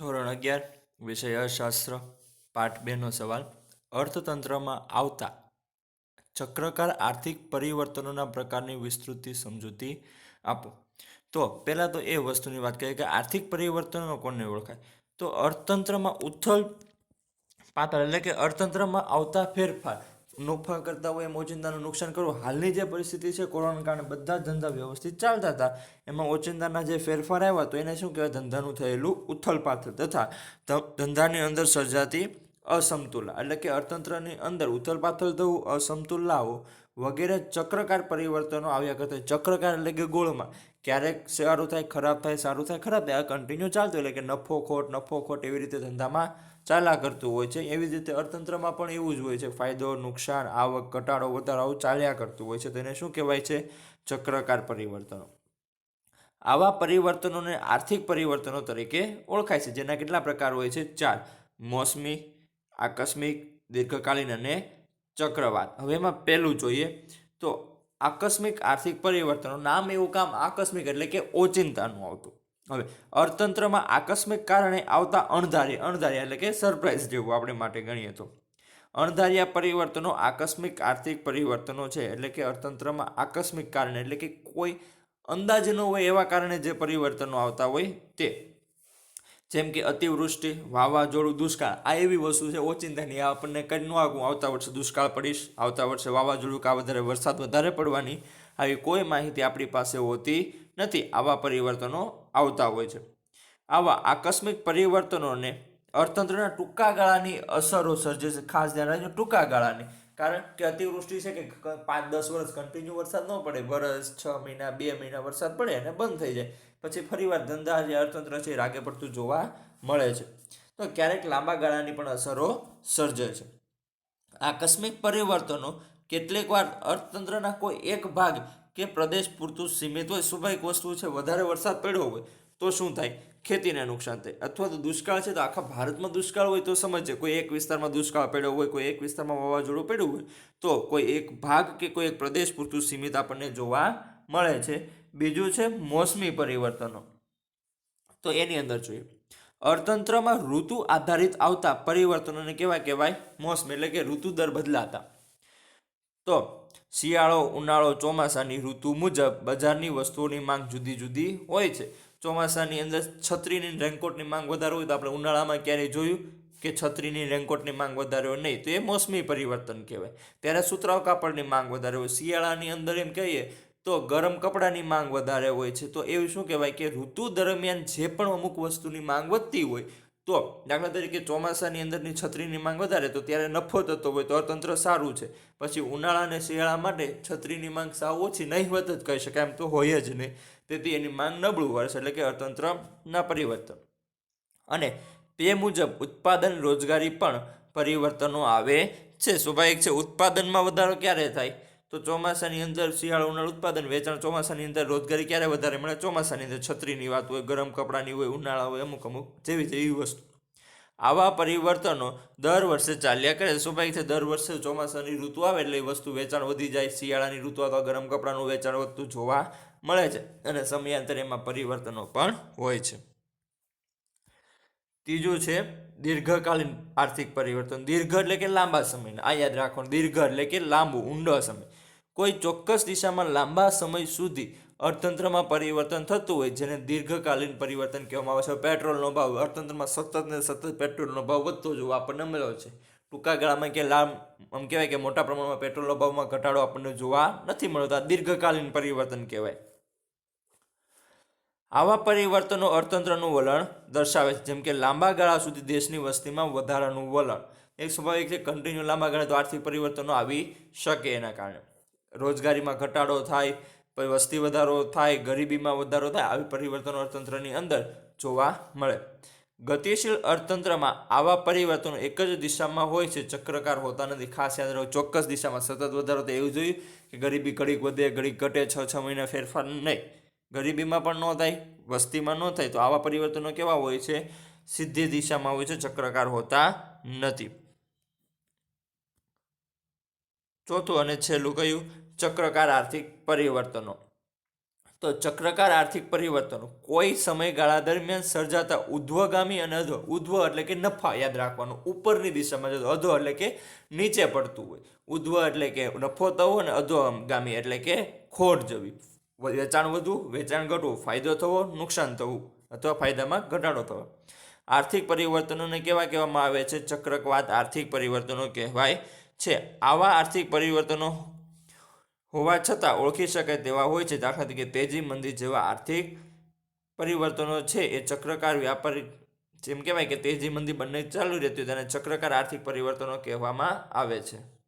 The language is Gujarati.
ધોરણ અગિયાર, વિષય અર્થશાસ્ત્ર પાઠ બેનો સવાલ. અર્થતંત્રમાં આવતા ચક્રકાર આર્થિક પરિવર્તનોના પ્રકારની વિસ્તૃતિ સમજૂતી આપો. તો પહેલાં તો એ વસ્તુની વાત કરીએ કે આર્થિક પરિવર્તનો કોને ઓળખાય? તો અર્થતંત્રમાં ઉથલ પાતળ એટલે કે અર્થતંત્રમાં આવતા ફેરફાર. નફા કરતા હોય એમ ઓચિંતાનું નુકસાન કરવું. હાલની જે પરિસ્થિતિ છે કોરોના કારણે બધા ધંધા વ્યવસ્થિત ચાલતા હતા. એમાં ઓચિંતાના જે ફેરફાર આવ્યા તો એને શું કહેવાય? ધંધાનું થયેલું ઉથલપાથલ તથા ધંધાની અંદર સર્જાતી અસમતુલા. એટલે કે અર્થતંત્રની અંદર ઉથલપાથલ થવું અસમતુલાઓ વગેરે ચક્રકાર પરિવર્તનો આવ્યા કરતા. ચક્રકાર એટલે કે ગોળમાં. ક્યારેક સારું થાય, ખરાબ થાય, સારું થાય, ખરાબ થાય, આ કન્ટિન્યુ ચાલતું એટલે કે નફો ખોટ નફો ખોટ એવી રીતે ધંધામાં ચાલા કરતું હોય છે. એવી રીતે અર્થતંત્રમાં પણ એવું જ હોય છે. ફાયદો, નુકસાન, આવક, ઘટાડો વધારો આવું ચાલ્યા કરતું હોય છે. તેને શું કહેવાય છે? ચક્રકાર પરિવર્તનો. આવા પરિવર્તનોને આર્થિક પરિવર્તનો તરીકે ઓળખાય છે. જેના કેટલા પ્રકાર હોય છે? ચાર. મોસમી, આકસ્મિક, દીર્ઘકાલીન અને ચક્રવાત. હવે એમાં પહેલું જોઈએ તો આકસ્મિક આર્થિક પરિવર્તનો નામ એવું કામ આકસ્મિક એટલે કે ઓચિંતાનું આવતું. હવે, અર્થતંત્રમાં આકસ્મિક કારણે આવતા અણધારી અણધારી એટલે કે સરપ્રાઇઝ જેવું આપણે માટે ગણીએ તો. અણધાર્યા પરિવર્તનો આકસ્મિક આર્થિક પરિવર્તનો છે એટલે કે અર્થતંત્રમાં આકસ્મિક કારણે એટલે કે કોઈ અંદાજ ન હોય એવા કારણે જે પરિવર્તનો આવતા હોય તે. જેમ કે અતિવૃષ્ટિ, વાવાઝોડું, દુષ્કાળ, આ એવી વસ્તુ છે ઓચિંતાની આપણને કંઈ ન આગું. આવતા વર્ષે દુષ્કાળ પડીશ, આવતા વર્ષે વાવાઝોડું કા વધારે વરસાદ વધારે પડવાની આવી કોઈ માહિતી આપણી પાસે હોતી નથી. આવા પરિવર્તનો આવતા હોય છે. આવા આકસ્મિક પરિવર્તનોને અર્થતંત્રના ટૂંકા ગાળાની અસરો સર્જે છે. ખાસ ધ્યાન રાખજો ટૂંકા ગાળાની. કારણ કે અતિવૃષ્ટિ છે કે પાંચ, દસ વર્ષ કન્ટિન્યુ વરસાદ ન પડે. વરસ, છ મહિના, બે મહિના વરસાદ પડે અને બંધ થઈ જાય. પછી ફરીવાર ધંધા જે અર્થતંત્ર છે એ રાગે પડતું જોવા મળે છે. તો ક્યારેક લાંબા ગાળાની પણ અસરો સર્જે છે. આકસ્મિક પરિવર્તનો કેટલીક વાર અર્થતંત્રના કોઈ એક ભાગ કે પ્રદેશ પૂરતું સીમિત હોય. સ્વાભાવિક વસ્તુ છે, વધારે વરસાદ પડ્યો હોય તો શું થાય? ખેતીને નુકસાન થાય. અથવા તો દુષ્કાળ છે તો આખા ભારતમાં દુષ્કાળ હોય તો સમજે કોઈ એક વિસ્તારમાં દુષ્કાળ પડ્યો હોય, કોઈ એક વિસ્તારમાં વાવાઝોડું પડ્યું હોય, તો કોઈ એક ભાગ કે કોઈ એક પ્રદેશ પૂરતું સીમિત આપણને જોવા મળે છે. બીજું છે મોસમી પરિવર્તનો. તો એની અંદર જોઈએ. અર્થતંત્રમાં ઋતુ આધારિત આવતા પરિવર્તનોને કહેવાય કહેવાય? મોસમી, એટલે કે ઋતુ દર બદલાતા. તો શિયાળો, ઉનાળો ચોમાસાની ઋતુ મુજબ બજારની વસ્તુઓની માંગ જુદી જુદી હોય છે. ચોમાસાની અંદર છત્રીની રેનકોટની માંગ વધારે હોય તો આપણે ઉનાળામાં ક્યારેય જોયું કે છત્રીની રેનકોટની માંગ વધારે હોય નહીં. તો એ મોસમી પરિવર્તન કહેવાય. ત્યારે સુતરાવ કાપડની માંગ વધારે હોય. શિયાળાની અંદર એમ કહીએ તો ગરમ કપડાની માંગ વધારે હોય છે. તો એવું શું કહેવાય કે ઋતુ દરમિયાન જે પણ અમુક વસ્તુની માંગ વધતી હોય તો દાખલા તરીકે ચોમાસાની અંદરની છત્રીની માંગ વધારે, તો ત્યારે નફો થતો હોય તો અર્થતંત્ર સારું છે. પછી ઉનાળા અને શિયાળા માટે છત્રીની માંગ સાવ ઓછી નહીવત જ કહી શકાય, એમ તો હોય જ નહીં. તેથી એની માંગ નબળું વર્ષ એટલે કે અર્થતંત્રના પરિવર્તન. અને તે મુજબ ઉત્પાદન રોજગારી પણ પરિવર્તનો આવે છે. સ્વાભાવિક છે, ઉત્પાદનમાં વધારો ક્યારે થાય? તો ચોમાસાની અંદર શિયાળા ઉનાળ ઉત્પાદન વેચાણ ચોમાસાની અંદર રોજગારી ક્યારે વધારે મળે? ચોમાસાની અંદર છત્રીની વાત હોય, ગરમ કપડાની હોય, ઉનાળા હોય, અમુક અમુક જેવી જેવી વસ્તુ. આવા પરિવર્તનો દર વર્ષે ચાલ્યા કરે. સ્વાભાવિક છે, દર વર્ષે ચોમાસાની ઋતુ આવે એટલે એ વસ્તુ વેચાણ વધી જાય. શિયાળાની ઋતુ અથવા ગરમ કપડાનું વેચાણ વધતું જોવા મળે છે અને સમયાંતરે એમાં પરિવર્તનો પણ હોય છે. ત્રીજું છે, દીર્ઘકાલીન આર્થિક પરિવર્તન. દીર્ઘ એટલે કે લાંબા સમયના. આ યાદ રાખવાનું. દીર્ઘ એટલે કે લાંબુ, ઊંડો સમય. કોઈ ચોક્કસ દિશામાં લાંબા સમય સુધી અર્થતંત્રમાં પરિવર્તન થતું હોય, જેને દીર્ઘકાલીન પરિવર્તન કહેવામાં આવે છે. પેટ્રોલનો ભાવ, અર્થતંત્રમાં સતત ને સતત પેટ્રોલનો ભાવ વધતો જોવા આપણને મળ્યો છે. ટૂંકા ગાળામાં કે લાંબ આમ કહેવાય કે મોટા પ્રમાણમાં પેટ્રોલનો ભાવમાં ઘટાડો આપણને જોવા નથી મળતો. આ દીર્ઘકાલીન પરિવર્તન કહેવાય. આવા પરિવર્તનો અર્થતંત્રનું વલણ દર્શાવે છે. જેમ કે લાંબા ગાળા સુધી દેશની વસ્તીમાં વધારાનું વલણ. એક સ્વાભાવિક છે કન્ટિન્યુ લાંબા ગાળે તો આર્થિક પરિવર્તનો આવી શકે એના કારણે. રોજગારીમાં ઘટાડો થાય, પછી વસ્તી વધારો થાય, ગરીબીમાં વધારો થાય, આવી પરિવર્તનો અર્થતંત્રની અંદર જોવા મળે. ગતિશીલ અર્થતંત્રમાં આવા પરિવર્તનો એક જ દિશામાં હોય છે, ચક્રકાર હોતા નથી. ખાસ યાદ રહો, ચોક્કસ દિશામાં સતત વધારો તો એવું જોયું કે ગરીબી ઘડીક વધે, ઘડીક ઘટે, છ છ મહિના ફેરફાર નહીં. ગરીબીમાં પણ ન થાય, વસ્તીમાં ન થાય, તો આવા પરિવર્તનો કેવા હોય છે? સીધી દિશામાં હોય છે, ચક્રકાર હોતા નથી. ચોથું અને છેલ્લું કયું? ચક્રકાર આર્થિક પરિવર્તનો. તો ચક્રકાર આર્થિક પરિવર્તનો. કોઈ સમયગાળા દરમિયાન સર્જાતા ઉધ્વગામી અને અધો ઉધ્વ એટલે કે નફા યાદ રાખવાનું. ઉપરની દિશામાં જતો અધો એટલે કે નીચે પડતું હોય. ઉધ્વ એટલે કે નફો થવો અને અધોગામી એટલે કે ખોટ જવી. વેચાણ વધવું, વેચાણ ઘટવું, ફાયદો થવો, નુકસાન થવું અથવા ફાયદામાં ઘટાડો થવો. આર્થિક પરિવર્તનોને કેવા કહેવામાં આવે છે? ચક્રકવાત આર્થિક પરિવર્તનો કહેવાય. છે. આવા આર્થિક પરિવર્તનો હોવા છતાં ઓળખી શકાય તેવા હોય છે. દાખલા તરીકે તેજી મંદી જેવા આર્થિક પરિવર્તનો છે એ ચક્રકાર વ્યાપારી જેમ કહેવાય કે તેજી મંદી બંને ચાલુ રહેતી હોય, તેને ચક્રકાર આર્થિક પરિવર્તનો કહેવામાં આવે છે.